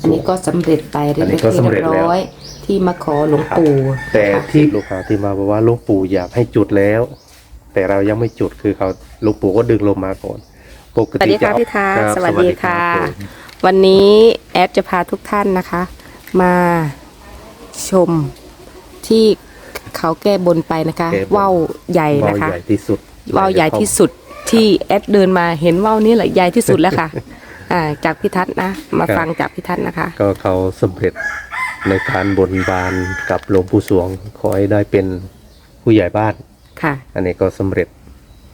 อันนี้ก็สำเร็จไปเรียบอันนี้ก็สำเร็จแล้ว ร้อย ที่มาขอหลวงปู่แต่นะคะที่ลูกค้าที่มาบอกว่าหลูกปู่อยากให้จุดแล้ว แต่เรายังไม่จุดคือเขาหลูกปู่ก็ดึงลงมาก่อน ปกสวัสติดีจะค่ะเอาพี่ทัศน์รับสวัสดีค่ะ รับผม วันนี้แอดจะพาทุกท่านนะคะ มาชมที่เขาแก้บนไปนะคะแก้บน ว่าวใหญ่ว่าวนะคะใหญ่ที่สุดว่าวใหญ่ที่สุดที่แอดเดินมาเห็นว่าวนี้แหละใหญ่ที่สุดแล้วค่ะ อ่าจากพี่ทัศน์นะ มาฟังจากพี่ทัศน์นะคะ ก็เขาสำเร็จในการบนบานกับหลวงปู่สวง ขอให้ได้เป็นผู้ใหญ่บ้าน ค่ะ อันนี้ก็สำเร็จ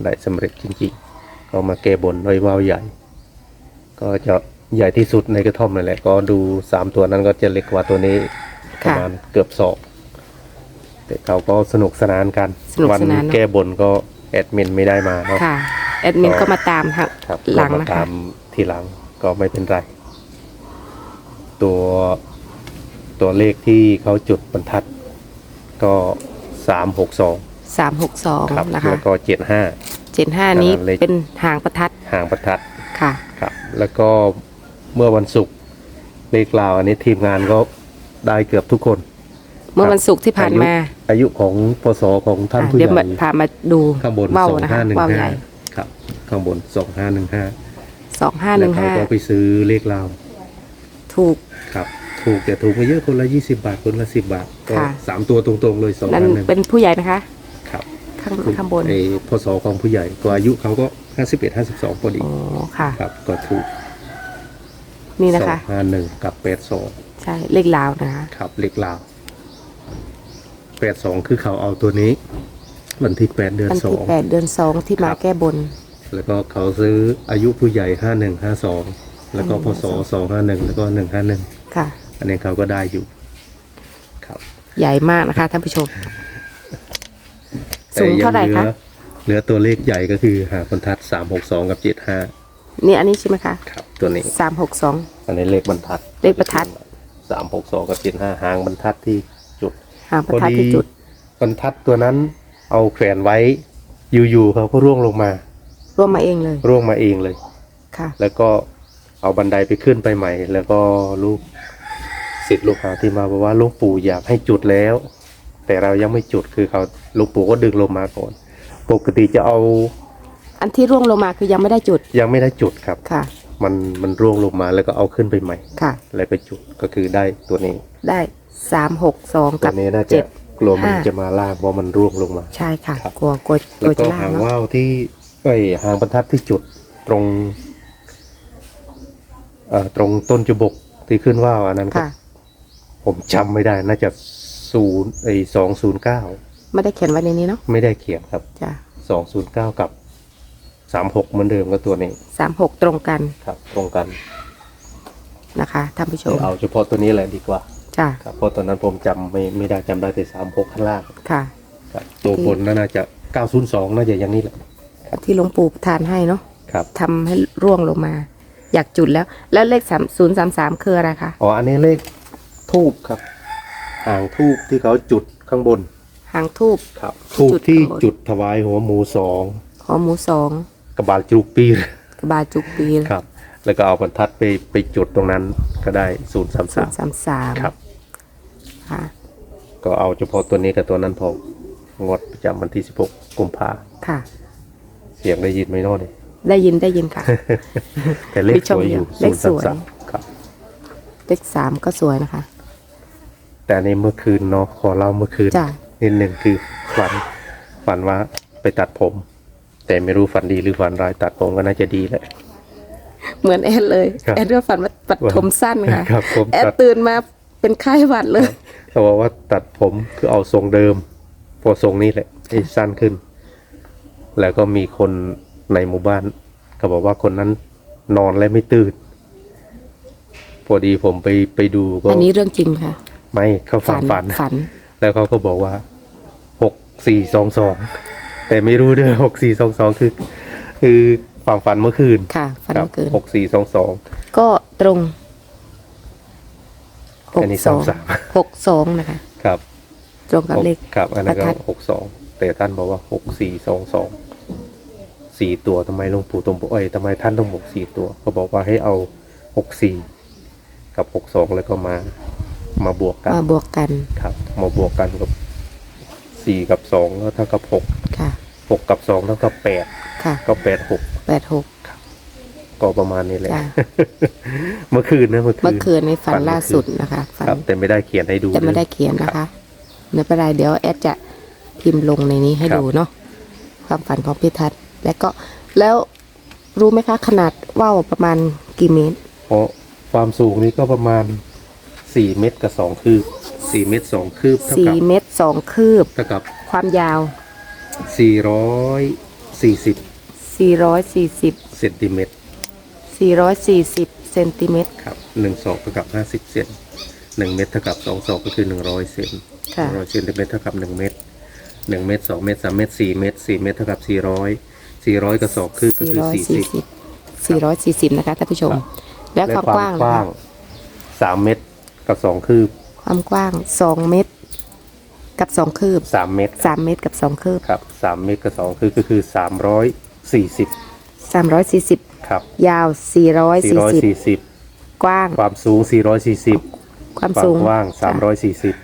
ได้สำเร็จจริงๆ ก็มาแก้บนด้วยว่าวใหญ่ ก็จะใหญ่ที่สุดในกระท่อมนั่นแหละ ก็ดูสามตัวนั้นก็จะเล็กกว่าตัวนี้ประมาณเกือบศอกแต่เขาก็สนุกสนานกันสนุกวัสนานเนอะ แก้บนก็แอดมินไม่ได้มาเนาะ ค่ะแอดมินก็มาตามทางครับหลังก็มานะคะตามทีหลัง ก็ไม่เป็นไร ตัวตัวเลขที่เขาจุดบรรทัด ก็สามหกสองสามหกสองครับนะคะแล้วก็เจ็ดห้าเจ็ดห้านี้อ่าเลขเป็นหางประทัดหางประทัดค่ะครับ แล้วก็เมื่อวันศุกร์เลขลาวอันนี้ทีมงานก็ได้เกือบทุกคน เมื่อวันศุกร์ที่ผ่านมา อายุอายุของพศของท่านอะผู้ใหเดี๋ยวญ่มาพามาดูข้างบนว่าวสองนะคะห้าหนึ่งว่าวใหห้าญ่ครับ ข้างบนสองห้าหนึ่งห้า สองห้าหแล้นึ่วงเขาห้าก็ไปซื้อเลขลาวถูก ครับ ถูกแต่ถูกไม่เยอะคนละยี่สิบาทคนละสิบบาทก็ค่ะ สามตัวตรงๆเลยสองนั่นห้าหนึ่งเป็นผู้ใหญ่นะคะ ครับข้างข้างบนไอ้พศของผู้ใหญ่ก็อายุเขาก็ห้าสิบเอ็ดห้าสิบสองพอดีอ๋อค่ะ ครับก็ถูกนี่สนะองคะห้าหนึ่งกับแปดสองใช่เลขลาวนะคะ ครับเลขลาวแปดสองคือเขาเอาตัวนี้ วันที่แปดเดือนวันสอที่ง แปดเดือนสองที่มาครับ แก้บน แล้วก็เขาซื้ออายุผู้ใหญ่ห้าหนึ่งห้าสองแล้วก็พศสองห้าหนึ่งแล้วก็หนึ่งห้าหนึ่งค่ะ อันนี้เขาก็ได้อยู่ ครับ ใหญ่มากนะคะท่านผู้ชมแต่สูงยัเท่าไหร่เหลืคะอเหลือตัวเลขใหญ่ก็คือหาบรรทัดสามหกสองกับเจ็ดห้านี่อันนี้ใช่ไหมคะครับ ตัวนี้สามหกสองอันนี้เลขบรรทัด เลขบรรทัดสามหกสองกับเจ็ดห้าหางบรรทัดที่จุดหางประทัดที่จุดบรรทัดตัวนั้นเอาแขวนไว้อยู่ๆเขาก็ร่วงลงมา ร่วมมาเองเลย ร่วงมาเองเลย ค่ะ แล้วก็เอาบันไดไปขึ้นไปใหม่ แล้วก็ลูกศิษย์ลูกหาที่มาบอกว่าหลูกปู่อยากให้จุดแล้ว แต่เรายังไม่จุดคือเขาหลูกปู่ก็ดึงลงมาก่อน ปกติจะเอาอันที่ร่วงลงมาคือยังไม่ได้จุด ยังไม่ได้จุดครับ ค่ะ มันมันร่วงลงมาแล้วก็เอาขึ้นไปใหม่ ค่ะ แล้วก็จุดก็คือได้ตัวนี้ ได้สามหกสองตักัวบนี้น่าจะเจ็ด กลัวมันห้า จะมาล่างเพราะมันร่วงลงมา ใช่ค่ะ ครับ กลัวกลัวกแล้ลัววก็จะล่าหางเนาะว่าวที่ ไอยหางบรรทัดที่จุดตรงเอ่อตรงต้นจบกที่ขึ้นว่าวอันนั้นก็ค่ะผมจำไม่ได้น่าจะศูนย์ไอสองศูนย์เก้าไม่ได้เขียนไว้ในนี้เนาะไม่ได้เขียนครับจ้ะสองศูนย์เก้ากับสามหกเหมือนเดิมก็ตัวนี้สามหกตรงกันครับ ตรงกันนะคะท่านผู้ชมเอาเฉพาะตัวนี้แหละดีกว่าจ้ะครับเพราะตอนนั้นผมจำไม่ไม่ได้จำได้แต่สามหกข้างล่างค่ะครับตัวบนน่าจะเก้าศูนย์สองน่าจะอย่างนี้แหละ ที่หลวงปู่ประทานให้เนาะครับทำให้ร่วงลงมา อยากจุดแล้ว แล้วเลขสามศูนย์สามสามคืออะไรคะอ๋ออันนี้เลขทูบครับหางทูบที่เขาจุดข้างบนหางทูบ ครับทูบจุดที่ข้างบน จุดถวายหัวหมูสองขอหมูสองกระบาลจุกปีกระบาจุกปีครับ แล้วก็เอาบรรทัดไปไปจุดตรงนั้นก็ได้ศูนย์สามสาสามมสามสามครับ ค่ะ ก็เอาเฉพาะตัวนี้กับตัวนั้นพองดประจำวันที่สิบหกกุมภาค่ะเสียงได้ยินไหมโน่นนี่ ได้ยินได้ยินค่ะ แต่เลขมีช่สองวยอยู่เดียวเลขสวยศูนสามสามครับ เลขสามก็สวยนะคะ แต่ในเมื่อคืนเนาะขอเล่าเมื่อคืนจ้ะ นิดหนึ่งคือฝันฝันว่าไปตัดผม แต่ไม่รู้ฝันดีหรือฝันร้ายตัดผมก็น่าจะดีแหละ เหมือนแอดเลย ครับแอดเรื่องฝันว่าปัดผมสั้นค่ะ ครับผม แอดตัดตื่นมาเป็นไข้หวัดเลย เขาบอกว่าตัดผมคือเอาทรงเดิม พอทรงนี้แหละให้สั้นขึ้น แล้วก็มีคนในหมู่บ้านเขาบอกว่าคนนั้นนอนและไม่ตื่น พอดีผมไปไปดูก็อันนี้เรื่องจริงค่ะ ไม่เขาฝันฝันฝัน แล้วเขาก็บอกว่าหกสี่สองสองแต่ไม่รู้ด้วยหกสี่สองสองคือ คือความฝันเมื่อคืนค่ะฝันครับเมื่อคืนหกสี่สองสองก็ตรงหอักนนี้สองสามสามหกสองนะคะ ครับ ตรงกับเลขครับ อันนั้นประทัก็ดหกสองแต่ท่านบอกว่าหกสี่สองสอง สี่ตัวทำไมหลวงปู่ตรงเอ้ยทำไมท่านต้องบอกสี่ตัวเขาบอกว่าให้เอาหกสี่กับหกสองแล้วก็มา มาบวกกันมาบวกกันครับ มาบวกกันกับสี่กับสองก็เท่ากับหกค่ะหกกับสองเท่ากับแปดค่ะ ก็แปดหกแปดหกก็ประมาณนี้แหละจ้ะเมื่อคืนนะเมื่อคืนเมื่อคืนในฝันฝันเมื่อคืนล่าสุดนะคะฝันครับแต่ไม่ได้เขียนให้ดูจะไม่ได้เขียนนะคะไม่เป็นไรเดี๋ยวแอดจะพิมพ์ลงในนี้ให้ครับดูเนาะความฝันของพี่ทัศน์ แล้วก็แล้วรู้ไหมคะขนาดว่าวประมาณกี่เมตรเพราะความสูงนี้ก็ประมาณสี่เมตรกับสองคืบสี่เมตรสองคืบเท่าสี่กับเมตรสองคืบ เท่ากับความยาว สี่ร้อยสี่สิบสี่ร้อยสี่สิบเซนติเมตรสี่ร้อยสี่สิบเซนติเมตร ครับหนึ่งศอกเท่ากับห้าสิบเซนหนึ่งเมตรเท่ากับสองศอกก็คือหนึ่งร้อยเซนค่ะร้อยเซนติเมตรเท่ากับหนึ่งเมตรหนึ่งเมตรสองเมตรสามเมตรสี่เมตรสี่เมตรเท่ากับสี่ร้อย สี่ร้อยกับสองคืบก็สี่คือร้อยสี่สี่สิบสิบสี่ร้อยสี่สิบนะคะท่านผู้ชม ครับ แล้วความกว้างกล่ะว้างคะสามเมตรกับสองคืบความกว้างสองเมตร กับสองคืบ สามเมตรสามเมตรกับสองคืบ ครับสามเมตรกับสองคืบก็คือสามร้อยสี่สิบสามร้อยสี่สิบครับยาว สี่ร้อยสี่สี่ร้อยสิบสี่สิบกว้าง ความสูงสี่ร้อยสี่สิบความความสูงกว้างสามร้อยสี่สิบ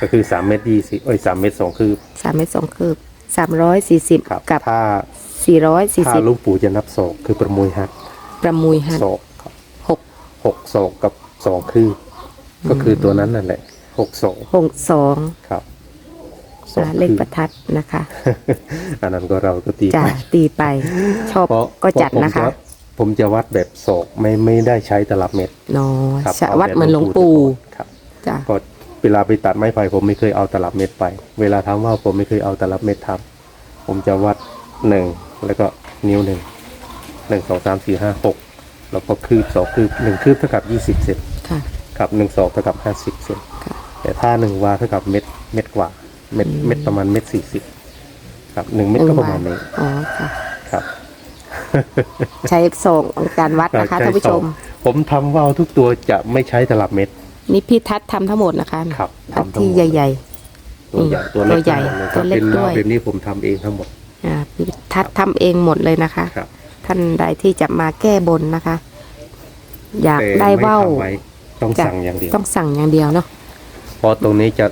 ก็คือสามเมตรยี่สิบเอ้ยสามเมตรสองคืบสามเมตรสองคืบสามร้อยสี่สิบครับกับ ถ้า สี่ร้อยสี่ถ้าสิบลูกปู่จะนับศอกคือประมวยหักประมุยหันศอกครับหกหกศอกกับสองคืบก็คือตัวนั้นนั่นแหละหกศอกหกสองครับสองอ่าเลขคืบประทัดนะคะ อันนั้นก็เราก็ตีจะไป ตีไป ชอบเพราะก็จัดเพรานะคะผมจผมจะวัดแบบศอกไม่ไม่ได้ใช้ตลับเม็ดเนอครับจะอาวัดแบบเหมือนหลวงปู่ครับจ้ะก็เวลาไปตัดไม้ไผ่ผมไม่เคยเอาตลับเม็ดไป เวลาทำว่าวผมไม่เคยเอาตลับเม็ดทำผมจะวัดหนึ่ง แล้วก็นิ้วหนึ่งหนึ่งสองสามสี่ห้าหกแล้วก็คืบสองคืบหนึ่งคืบเท่ากับยี่สิบเซนค่ะครับหนึ่งศอกเท่ากับห้าสิบเซนค่ะแต่ถ้าหนึ่งวาเท่ากับเม็ดเม็ดกว่า เม็ดเม็ดประมาณเม็ดสี่สิบครับหนึ่งเม็ดก็ประมาณนี้อ๋อค่ะครับ ใช้ส่งการวัดนะคะใช้ท่านผู้ชมศอกผมทำว่าวทุกตัวจะไม่ใช้ตลับเม็ดนี่พี่ทัศน์ทำทั้งหมดนะคะครับอันทำทั้งที่หมดใหญ่ตัวใหญ่อืมตัวเล็กตัวใหญ่ทั้งมดเลยครับตัวเล็กเป็นว่าวด้วยแบบนี้ผมทำเองทั้งหมดๆอ่า พี่ทัศน์ทำเองหมดเลยนะคะ ครับ ท่านใดที่จะมาแก้บนนะคะ อยากแต่ได้ไม่ว่าวทำไว้ต้องจะสั่งอย่างเดียวต้องสั่งอย่างเดียวเนาะ เพราะตรงนี้จะ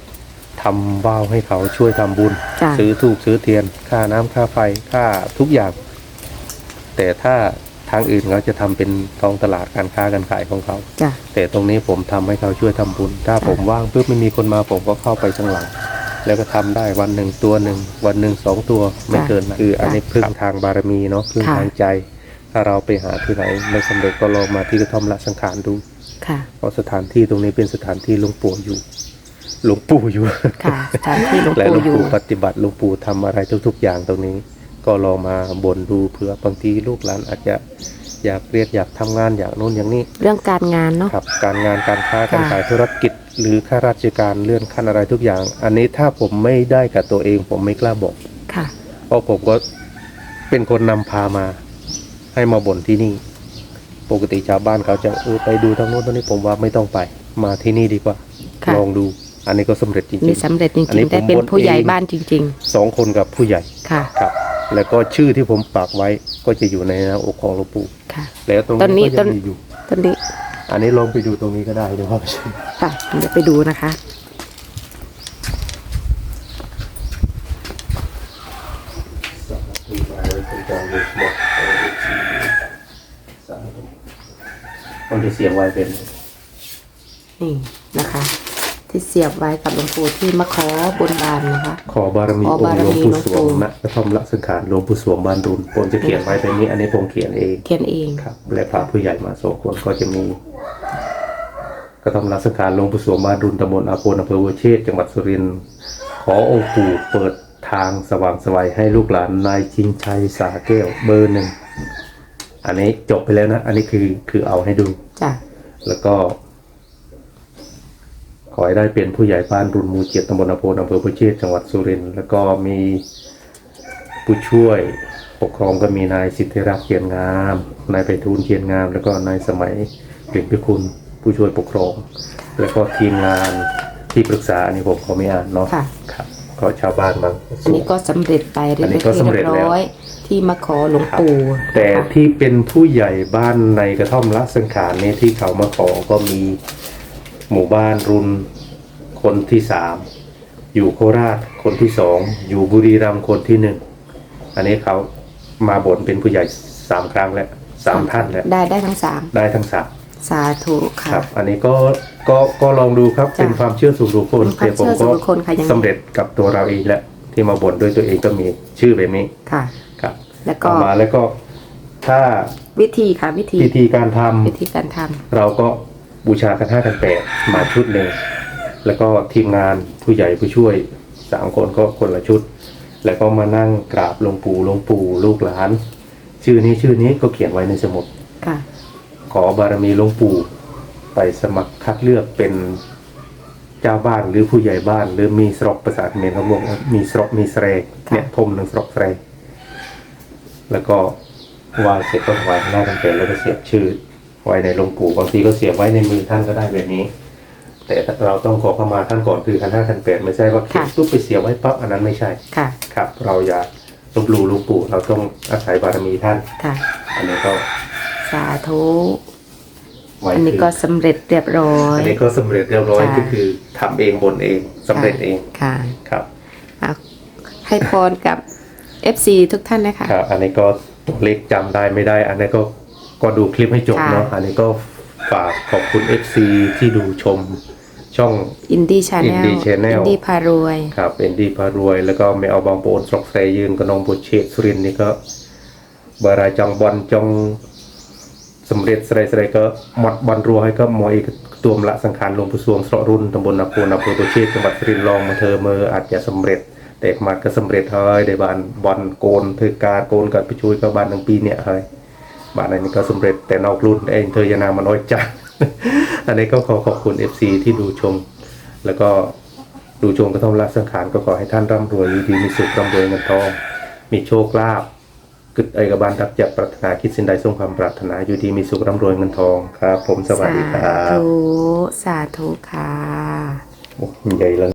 ทำว่าวให้เขาช่วยทำบุญ จ้ะ ซื้อถูกซื้อเทียน ค่าน้ำค่าไฟค่าทุกอย่าง แต่ถ้าทางอื่นเขาจะทำเป็นท้องตลาดการค้าการขายของเขา จ้ะ แต่ตรงนี้ผมทำให้เขาช่วยทำบุญ ถ้าผมว่างปุ๊บไม่มีคนมาผมก็เข้าไปข้างหลัง แล้วก็ทำได้วันหนึ่งตัวหนึ่งวันหนึ่งสองตัวไม่เกินนะคืออันนี้พึ่งทางบารมีเนาะพึ่งค่ะทางใจ ถ้าเราไปหาที่ไหนไม่สำเร็จก็ลองมาที่กระท่อมละสังขารดูค่ะเพราะสถานที่ตรงนี้เป็นสถานที่หลวงปู่อยู่หลวงปู่อยู่ค่ะสถานที่หลวงและหลปู่วงอยู่ปู่ปฏิบัติหลวงปู่ทำอะไรทุกๆอย่างตรงนี้ ก็ลองมาบ่นดูเผื่อบางทีลูกหลานอาจจะอยากเรียนอยากทำงานอยากโน้นอย่างนี้ เรื่องการงานเนาะครับการงานการค้าค่ะการขายธุรกิจหรือข้าราชการเลื่อนขั้นอะไรทุกอย่าง อันนี้ถ้าผมไม่ได้กับตัวเอง ผมไม่กล้าบอกค่ะ เพราะผมก็เป็นคนนำพามา ให้มาบ่นที่นี่ ปกติชาวบ้านเขาจะเออไปดูทางโน้นทางนี้ผมว่าไม่ต้องไป มาที่นี่ดีกว่า ค่ะ ลองดู อันนี้ก็สำเร็จจรินี่งสำเร็จจอันนี้ริงๆได้ผมเป็นบ่นผู้ใหญ่เอง บ้านจริง ๆสองคนกับผู้ใหญ่ๆ ค่ะครับ แล้วก็ชื่อที่ผมปักไว้ก็จะอยู่ในหน้าอกของหลวงปู่ค่ะ แล้วตรงตอนนี้นี้ก็ต้ยันงมีอยู่ตอนนี้ อันนี้ลองไปดูตรงนี้ก็ได้เดี๋ยวครับค่ะเดี๋ยวไปดูนะคะ มันจะเสียงไว้เป็นนี่นะคะ ที่เสียบไว้กับหลวงปู่ที่มาขอบนบานนะคะ ขอบารมีขอองบารค์หลวงมีปู่หลวงสปู่วงนะกระท่อมละสังขารหลวงปู่สวงบ้านรุนผมจะเขียนไว้เป็นนี้ อันนี้ผมเขียนเองเขียนเอง ครับ และพาผู้ใหญ่มาสองคนก็จะมี กระท่อมละสังขารหลวงปู่สวงบ้านรุนตำบลอาโปนอำเภอวัวเชษจังหวัดสุรินทร์ขอองค์ปู่เปิดทางสว่างไสวัยให้ลูกหลานนายชิงชัยสาแก้วเบอร์หนึ่งอันนี้จบไปแล้วนะ อันนี้คือคือเอาให้ดู จ้ะ แล้วก็ ขอให้ได้เป็นผู้ใหญ่บ้านรุนหมูเจ็ดตำบลอโพนอำเภอพุเชษจังหวัดสุรินทร์แล้วก็มีผู้ช่วยปกครองก็มีนายสิทธิรักษ์เขียนงาม นายไปทูลเขียนงาม แล้วก็นายสมัยเปลี่ยนพิคุณ ผู้ช่วยปกครอง แล้วก็ทีมงานที่ปรึกษาอันนี้ผมขอไม่อ่านเนาะค่ะ ครับก็ชาวบ้านบางอันนี้ก็สำเร็จไปเรียบอันนี้ก็ร้อยสำเร็จแล้ว ร้อยทที่มาขอหลวงปู่แต่ที่เป็นผู้ใหญ่บ้านในกระท่อมละสังขารเนี่ยที่เขามาขอก็มีหมู่บ้านรุนคนที่สามอยู่โคราชคนที่สองอยู่บุรีรัมย์คนที่หนึ่งอันนี้เขามาบนเป็นผู้ใหญ่สามครั้งแล้วสามท่านแล้วได้ได้ทั้งสามได้ทั้งสาม สาธุค่ะครับ อันนี้ก็ก็ก็ลองดูครับจ้ะเป็นความเชื่อส่วนบุคคลเป็นความเชื่อส่วนบุคคลค่ะยังไงสำเร็จกับตัวเราเองแหละที่มาบ่นด้วยตัวเองก็มีชื่อแบบนี้ค่ะ ครับแล้วก็ต่อมาแล้วก็ถ้าวิธีค่ะวิธีพิธีการทำ วิธีการทำ เราก็บูชากันห้ากันแปดมาชุดหนึ่งแล้วก็ทีมงานผู้ใหญ่ผู้ช่วยสามคนก็คนละชุด แล้วก็มานั่งกราบหลวงปู่หลวงปู่ลูกหลาน ชื่อนี้ชื่อนี้ก็เขียนไว้ในสมุด ค่ะ ขอบารมีหลวงปู่ไปสมัครคัดเลือกเป็นเจ้าบ้านหรือผู้ใหญ่บ้าน หรือมีสรอกประสาทเมนเขาบอกว่ามีสรอกมีเสรกเนี่ยทมหนึ่งสรอกเสรกแล้วก็วายเสร็จก็ถวายหน้ากันเป็นแล้วก็เสียบชื่อไว้ในหลวงปู่บางทีก็เสียบไว้ในมือท่านก็ได้แบบนี้ แต่เราต้องขอเข้ามาท่านก่อนคือคันห้าคันแปดไม่ใช่ว่าเขียนค่ะปุ๊บไปเสียบไว้ปั๊บอันนั้นไม่ใช่ค่ะครับ เราอย่าลบหลู่หลวงปู่เราต้องอาศัยบารมีท่านค่ะอันนี้ก็ สาธุไว้อันนี้คือก็สำเร็จเรียบร้อย อันนี้ก็สำเร็จเรียบร้อยจ้ะ ก็คือทำเองบนเองสำเร็จเองค่ะครับเอาให้พรกับ FC ทุกท่านนะคะ ครับ อันนี้ก็ตัวเลขจำได้ไม่ได้ อันนี้ก็ก็ดูคลิปให้จบค่ะเนาะอันนี้ก็ฝากขอบคุณ FC ที่ดูชมช่อง อินดี้ชาแนล Indie Channel อินดี้พารวย ครับเอ็นดีพารวย แล้วก็ไม่เอาบางโปนสอกแสยืนกับน้องบุญเชษสุรินทร์นี่ก็บารายจังบอลจง สำเร็จสไรสไรก็หมดบอลรัวให้ก็มอยตัวมละสังขารลงปู่สวงสระรุ่นตำบลนาโพนาโพตัวเชษจังหวัดสุรินทร์ลองมาเธอเมออาจจะสำเร็จแต่มาก็สำเร็จเฮ้ยได้บานบอลโกนเธอการโกนกับไปช่วยก็บานทั้งปีเนี่ยเฮ้ยบานอันนี้ก็สำเร็จแต่นอกรุ่นเองเธอยานามาน้อยจังอันนี้ก็ขอขอบคุณ FC ที่ดูชม แล้วก็ดูชมกระท่อมละสังขารก็ขอให้ท่านร่ำรวยมีดีมีสุขร่ำรวยเงินทองมีโชคลาภ กึดเอกบานดับจับปรารถนาคิดสิ่งใดสมความปรารถนาอยู่ดีมีสุขร่ำรวยเงินทองครับ ผมสวัสดีครัสาบธุสาธุค่ะโอ้ใหญ่เลย